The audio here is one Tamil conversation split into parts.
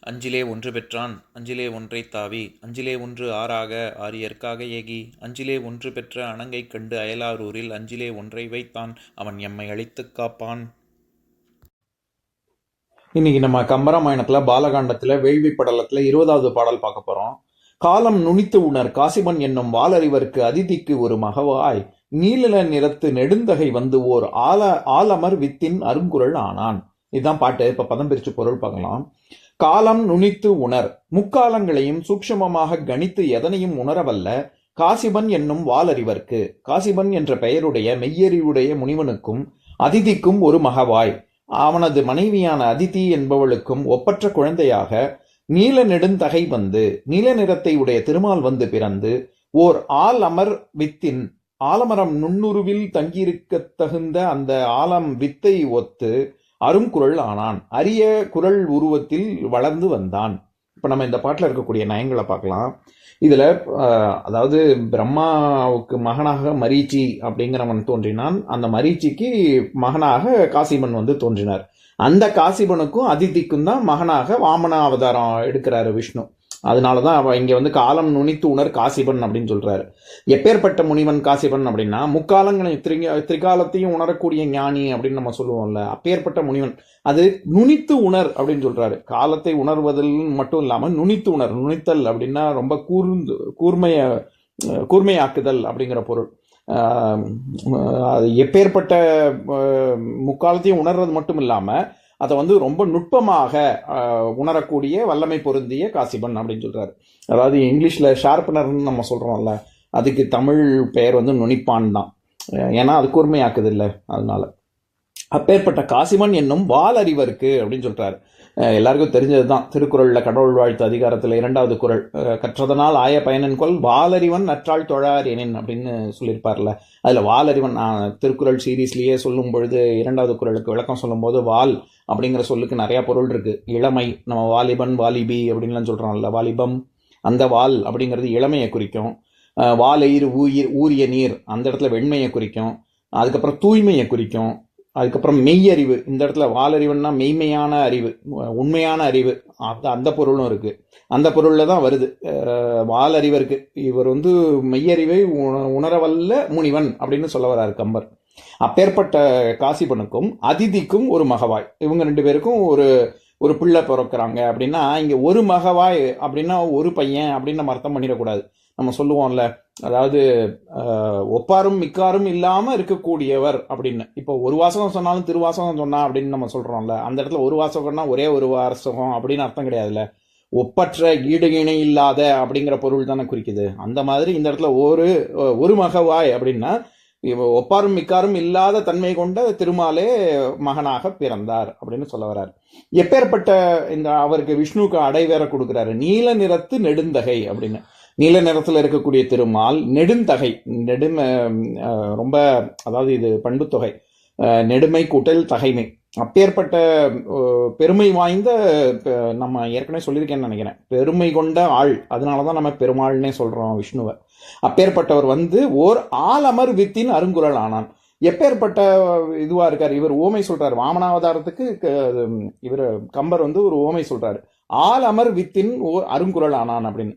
அஞ்சிலே ஒன்று பெற்றான் அஞ்சிலே ஒன்றை தாவி அஞ்சிலே ஒன்று ஆறாக ஆரியற்காக ஏகி அஞ்சிலே ஒன்று பெற்ற அணங்கை கண்டு அயலாரூரில் அஞ்சிலே ஒன்றை வைத்தான் அவன் எம்மை அழித்துக் காப்பான். இன்னைக்கு நம்ம கம்பராமாயணத்தில் பாலகாண்டத்தில் வேள்வி படலத்துல இருபதாவது பாடல் பார்க்க போறோம். காலம் நுனித்து உணர் காசிபன் என்னும் வாலறிவர்க்கு அதிதிக்கு ஒரு மகவாய் நீல நிறத்து நெடுந்தகை வந்து ஓர் ஆல ஆலமர் வித்தின் அருங்குரல் ஆனான். இதுதான் பாட்டு. இப்ப பதம் பிரிச்சு பொருள் பார்க்கலாம். காலம் நுனித்து உணர். முக்காலங்களையும் சூக்ஷமமாக கணித்து எதனையும் உணரவல்ல. காசிபன் என்னும் வாலறிவர்க்கு. காசிபன் என்ற பெயருடைய மெய்யறிவுடைய முனிவனுக்கும் அதிதிக்கும் ஒரு மகவாய். அவனது மனைவியான அதிதி என்பவளுக்கும் ஒப்பற்ற குழந்தையாக நீல நெடுந்தகை வந்து நீல நிறத்தை உடைய திருமால் வந்து பிறந்து ஓர் ஆல் அமர் வித்தின் ஆலமரம் நுண்ணுருவில் தங்கியிருக்க தகுந்த அந்த ஆலம் வித்தை ஒத்து அருங்குரல் ஆனான். அரிய குரல் உருவத்தில் வளர்ந்து வந்தான். இப்போ நம்ம இந்த பாட்டில் இருக்கக்கூடிய நயங்களை பார்க்கலாம். இதில் அதாவது பிரம்மாவுக்கு மகனாக மரீச்சி அப்படிங்கிறவன் தோன்றினான். அந்த மரீச்சிக்கு மகனாக காசிபன் வந்து தோன்றினார். அந்த காசிபனுக்கும் அதிதிக்கும் தான் மகனாக வாமன அவதாரம் எடுக்கிறாரு விஷ்ணு. அதனாலதான் அவ இங்கே வந்து காலம் நுனித்து உணர் காசிபன் அப்படின்னு சொல்கிறாரு எப்பேற்பட்ட முனிவன் காசிபன் அப்படின்னா முக்காலங்களை திரி திரிகாலத்தையும் உணரக்கூடிய ஞானி அப்படின்னு நம்ம சொல்லுவோம்ல. அப்பேற்பட்ட முனிவன். அது நுனித்து உணர் அப்படின்னு சொல்கிறாரு காலத்தை உணர்வதில் மட்டும் இல்லாமல் நுனித்து உணர் நுனித்தல் அப்படின்னா ரொம்ப கூர்ந்து கூர்மைய கூர்மையாக்குதல் அப்படிங்கிற பொருள். அது எப்பேற்பட்ட முக்காலத்தையும் உணர்றது மட்டும் இல்லாமல் அதை வந்து ரொம்ப நுட்பமாக உணரக்கூடிய வல்லமை பொருந்திய காசிபன் அப்படின்னு சொல்கிறார் அதாவது இங்கிலீஷில் ஷார்ப்பனர்னு நம்ம சொல்கிறோம்ல அதுக்கு தமிழ் பெயர் வந்து நுனிப்பான் தான். ஏன்னா அது கூர்மையாக்குது இல்லை அதனால. அப்பேற்பட்ட காசிமன் என்னும் வால் அறிவருக்கு அப்படின்னு சொல்கிறார் எல்லாருக்கும் தெரிஞ்சது தான் திருக்குறளில் கடவுள் வாழ்த்து அதிகாரத்தில் இரண்டாவது குறள் கற்றதனால் ஆய பயனன் கொள் வாலறிவன் நற்றாள் தொழார் எனின் அப்படின்னு சொல்லியிருப்பார்ல. அதில் வாலறிவன் நான் திருக்குறள் சீரீஸ்லேயே சொல்லும் பொழுது இரண்டாவது குறளுக்கு விளக்கம் சொல்லும்போது வால் அப்படிங்கிற சொல்லுக்கு நிறையா பொருள் இருக்குது இளமை நம்ம வாலிபன் வாலிபி அப்படின்லாம் சொல்கிறோம்ல வாலிபம் அந்த வால் அப்படிங்கிறது இளமையை குறிக்கும். அஹ் வாலெயிர் ஊயிர் ஊரிய நீர் அந்த இடத்துல வெண்மையை குறிக்கும். அதுக்கப்புறம் தூய்மையை குறிக்கும். அதுக்கப்புறம் மெய் அறிவு இந்த இடத்துல வாலறிவுன்னா மெய்மையான அறிவு உண்மையான அறிவு. அந்த அந்த பொருளும் இருக்குது அந்த பொருளில் தான் வருது. வாலறிவு வாலறிவருக்கு இவர் வந்து மெய்யறிவை உண- உணரவல்ல முனிவன் அப்படின்னு சொல்ல வராரு கம்பர். அப்பேற்பட்ட காசிபனுக்கும் அதிதிக்கும் ஒரு மகவாய். இவங்க ரெண்டு பேருக்கும் ஒரு ஒரு பிள்ளை பிறக்கிறாங்க அப்படின்னா இங்கே ஒரு மகவாய் அப்படின்னா ஒரு பையன் அப்படின்னு நம்ம அர்த்தம் பண்ணிடக்கூடாது. நம்ம சொல்லுவோம்ல அதாவது ஒப்பாரும் மிக்காரும் இல்லாம இருக்கக்கூடியவர் அப்படின்னு. இப்போ ஒரு வாசகம் சொன்னாலும் திருவாசகம் சொன்னா அப்படின்னு நம்ம சொல்றோம்ல அந்த இடத்துல ஒரு வாசகம்னா ஒரே ஒரு வாசகம் அப்படின்னு அர்த்தம் கிடையாதுல்ல. ஒப்பற்ற ஈடு இணை இல்லாத அப்படிங்கிற பொருள் தானே குறிக்குது. அந்த மாதிரி இந்த இடத்துல ஒரு ஒரு மகவாய் அப்படின்னா ஒப்பாரும் மிக்காரும் இல்லாத தன்மை கொண்ட திருமாலே மகனாக பிறந்தார் அப்படின்னு சொல்ல வர்றார் எப்பேற்பட்ட இந்த அவருக்கு விஷ்ணுவுக்கு அடை வேற நீல நிறத்து நெடுந்தகை அப்படின்னு. நீல நிறத்தில் இருக்கக்கூடிய திருமால் நெடுந்தகை நெடும ரொம்ப அதாவது இது பண்புத்தொகை நெடுமை கூட்டல் தகைமை. அப்பேற்பட்ட பெருமை வாய்ந்த நம்ம ஏற்கனவே சொல்லியிருக்கேன்னு நினைக்கிறேன். பெருமை கொண்ட ஆள். அதனால தான் நம்ம பெருமாள்னே சொல்கிறோம் விஷ்ணுவை. அப்பேற்பட்டவர் வந்து ஓர் ஆலமர் வித்தின் அருங்குரல் ஆனான். எப்பேற்பட்ட இதுவாக இருக்கார்? இவர் ஓமை சொல்கிறார் வாமனாவதாரத்துக்கு இவர் கம்பர் வந்து ஒரு ஓமை சொல்கிறாரு ஆலமர் வித்தின் ஓர் அருங்குரல் ஆனான் அப்படின்னு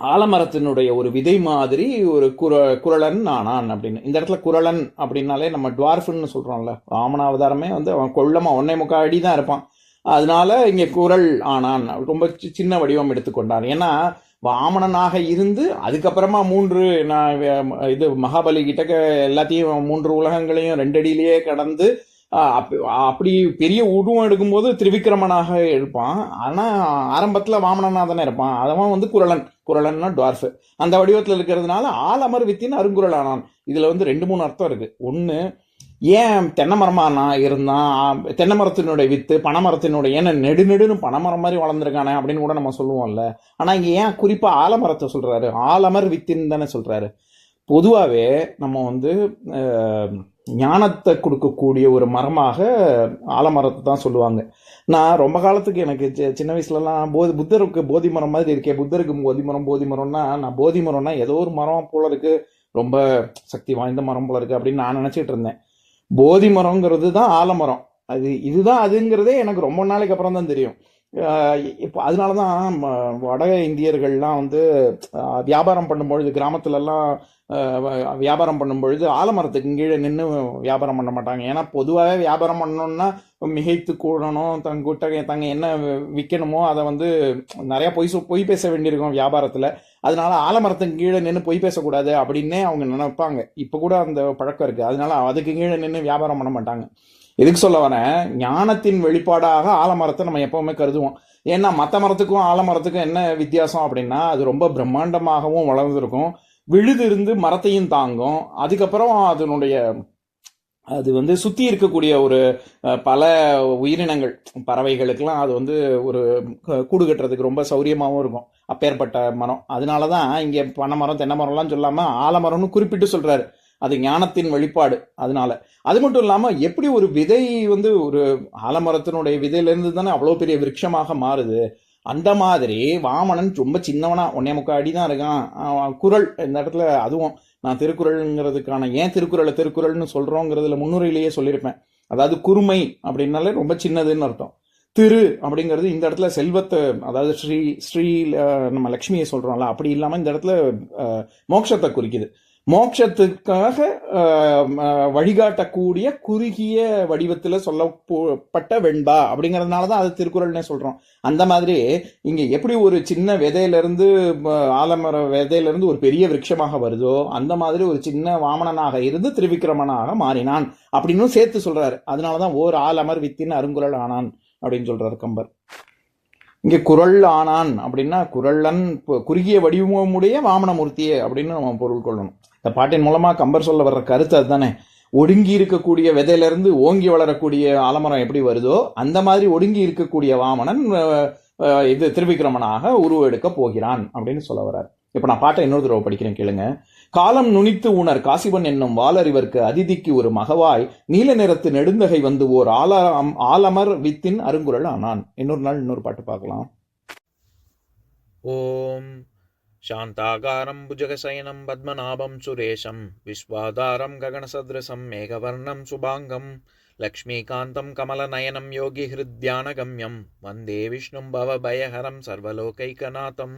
ஆலமரத்தினுடைய ஒரு விதை மாதிரி ஒரு குர குரலன் ஆனான் அப்படின்னு. இந்த இடத்துல குரலன் அப்படின்னாலே நம்ம டுவார்ஃபுன்னு சொல்கிறோம்ல வாமனாவதாரமே வந்து அவன் கொள்ளமாக ஒன்னே முக்கால் அடி தான் இருப்பான். அதனால இங்கே குரல் ஆனான். ரொம்ப சி- சின்ன வடிவம் எடுத்துக்கொண்டான் ஏன்னா வாமணனாக இருந்து அதுக்கப்புறமா மூன்று நான் இது மகாபலி கிட்டக்க எல்லாத்தையும் மூன்று உலகங்களையும் ரெண்டடியிலேயே கடந்து அப்படி பெரிய உருவம் எடுக்கும்போது திரிவிக்ரமனாக இருப்பான் ஆனால் ஆரம்பத்தில் வாமனனா தானே இருப்பான். அவன் வந்து குரலன். குரலன்னா டுவார்ஃபு அந்த வடிவத்தில் இருக்கிறதுனால ஆலமர் வித்தின் அருங்குரல் ஆனான் வந்து ரெண்டு மூணு அர்த்தம் இருக்குது ஒன்று ஏன் தென்னை மரமா இருந்தான் தென்னை மரத்தினுடைய வித்து பனைமரத்தினுடைய ஏன்னா நெடு நெடுன்னு பனைமரம் மாதிரி வளர்ந்துருக்கானே அப்படின்னு கூட நம்ம சொல்லுவோம்ல. ஆனால் இங்கே ஏன் குறிப்பாக ஆலமரத்தை சொல்கிறாரு ஆலமர் வித்தின்னு தானே சொல்கிறாரு பொதுவாகவே நம்ம வந்து ஞானத்தை கொடுக்கக்கூடிய ஒரு மரமாக ஆலமரத்தை தான் சொல்லுவாங்க. நான் ரொம்ப காலத்துக்கு எனக்கு சின்ன வயசுலலாம் போதி புத்தருக்கு போதி மரம் மாதிரி இருக்கே. புத்தருக்கு போதி மரம் போதி மரம்னா நான் போதி மரம்னா ஏதோ ஒரு மரம் போல இருக்கு. ரொம்ப சக்தி வாய்ந்த மரம் போல இருக்கு அப்படின்னு நான் நினச்சிட்டு இருந்தேன். போதி மரங்கிறது தான் ஆலமரம். அது இதுதான் அதுங்கிறதே எனக்கு ரொம்ப நாளைக்கு அப்புறம் தான் தெரியும். இப்போ அதனால தான் ம- வட இந்தியர்கள்லாம் வந்து வியாபாரம் பண்ணும்பொழுது கிராமத்துலலாம் வியாபாரம் பண்ணும்பொழுது ஆலமரத்துக்கு கீழே நின்று வியாபாரம் பண்ண மாட்டாங்க. ஏன்னா பொதுவாகவே வியாபாரம் பண்ணணும்னா மிகைத்து கூடணும் தங்க குட்டகை தங்க என்ன விற்கணுமோ அதை வந்து நிறையா பொய் பொய் பேச வேண்டியிருக்கும் வியாபாரத்தில். அதனால ஆலமரத்துக்கு கீழே நின்று பொய் பேசக்கூடாது அப்படின்னே அவங்க நினைப்பாங்க. இப்போ கூட அந்த பழக்கம் இருக்குது அதனால அதுக்கு கீழே நின்று வியாபாரம் பண்ண மாட்டாங்க. எதுக்கு சொல்ல வரேன் ஞானத்தின் வெளிப்பாடாக ஆலமரத்தை நம்ம எப்பவுமே கருதுவோம். ஏன்னா மற்ற மரத்துக்கும் ஆலமரத்துக்கும் என்ன வித்தியாசம் அப்படின்னா அது ரொம்ப பிரம்மாண்டமாகவும் வளர்ந்துருக்கும். விழுதிருந்து மரத்தையும் தாங்கும். அதுக்கப்புறம் அதனுடைய அது வந்து சுற்றி இருக்கக்கூடிய ஒரு பல உயிரினங்கள் பறவைகளுக்கெல்லாம் அது வந்து ஒரு கூடு கட்டுறதுக்கு ரொம்ப சௌரியமாகவும் இருக்கும். அப்பேற்பட்ட மரம். அதனால தான் இங்கே பனை மரம் தென்னை மரம்லாம் சொல்லாமல் ஆலமரம்னு குறிப்பிட்டு சொல்கிறாரு அது ஞானத்தின் வெளிப்பாடு அதனால. அது மட்டும் இல்லாமல் எப்படி ஒரு விதை வந்து ஒரு ஆலமரத்தினுடைய விதையிலேருந்து தானே அவ்வளோ பெரிய விருட்சமாக மாறுது? அந்த மாதிரி வாமனன் ரொம்ப சின்னவனா ஒன்னே முக்கால் அடி தான் இருக்கான் குரல் இந்த இடத்துல அதுவும் நான் திருக்குறள்ங்கிறதுக்கான ஏன் திருக்குறளை திருக்குறள்னு சொல்கிறோங்கிறதுல முன்னுரையிலேயே சொல்லியிருப்பேன். அதாவது குறுமை அப்படின்னாலே ரொம்ப சின்னதுன்னு அர்த்தம். திரு அப்படிங்கிறது இந்த இடத்துல செல்வத்தை அதாவது ஸ்ரீ ஸ்ரீ நம்ம லக்ஷ்மியை சொல்கிறோம்ல அப்படி இல்லாமல் இந்த இடத்துல மோட்சத்தை குறிக்குது. மோட்சத்துக்காக வழிகாட்டக்கூடிய குறுகிய வடிவத்தில் சொல்லப்பட்ட வெண்பா அப்படிங்கிறதுனால தான் அது திருக்குறள்னே சொல்கிறோம் அந்த மாதிரி இங்கே எப்படி ஒரு சின்ன விதையிலேருந்து ஆலமர விதையிலேருந்து ஒரு பெரிய விருட்சமாக வருதோ அந்த மாதிரி ஒரு சின்ன வாமனனாக இருந்து திருவிக்கிரமனாக மாறினான் அப்படின்னு சேர்த்து சொல்கிறாரு அதனால தான் ஓர் ஆலமர் வித்தின் அருங்குரல் ஆனான் அப்படின்னு சொல்கிறார் கம்பர். இங்கே குரல் ஆனான் அப்படின்னா குரல்லன் குறுகிய வடிவமுடைய வாமனமூர்த்தியே அப்படின்னு நம்ம பொருள் கொள்ளணும். இந்த பாட்டின் மூலமாக கம்பர் சொல்ல வர்ற கருத்து அதுதானே. ஒடுங்கி இருக்கக்கூடிய விதையிலேருந்து ஓங்கி வளரக்கூடிய ஆலமரம் எப்படி வருதோ அந்த மாதிரி ஒடுங்கி இருக்கக்கூடிய வாமனன் இது திருவிக்கிரமனாக உருவெடுக்க போகிறான் அப்படின்னு சொல்ல வர்றார். இப்போ நான் பாட்டை இன்னொரு தடவை படிக்கிறேன் கேளுங்க. காலம் நுனித்து உணர் காசிபன் என்னும் வாலறிவர்க்கு அதிதிக்கு ஒரு மகவாய் நீல நிறத்து நெடுந்தகை வந்து ஓர் ஆலம் ஆலமர் வித்தின் அருங்குரல் ஆனான் இன்னொரு நாள் இன்னொரு பாட்டு பார்க்கலாம் ॐ शान्ताकारं भुजगशयनं पद्मनाभं सुरेशं विश्वाधारं गगनसदृशं मेघवर्णं शुभाङ्गं लक्ष्मीकान्तं कमलनयनं योगिहृद्यानगम्यं वन्दे विष्णुं भवभयहरं सर्वलोकैकनाथम्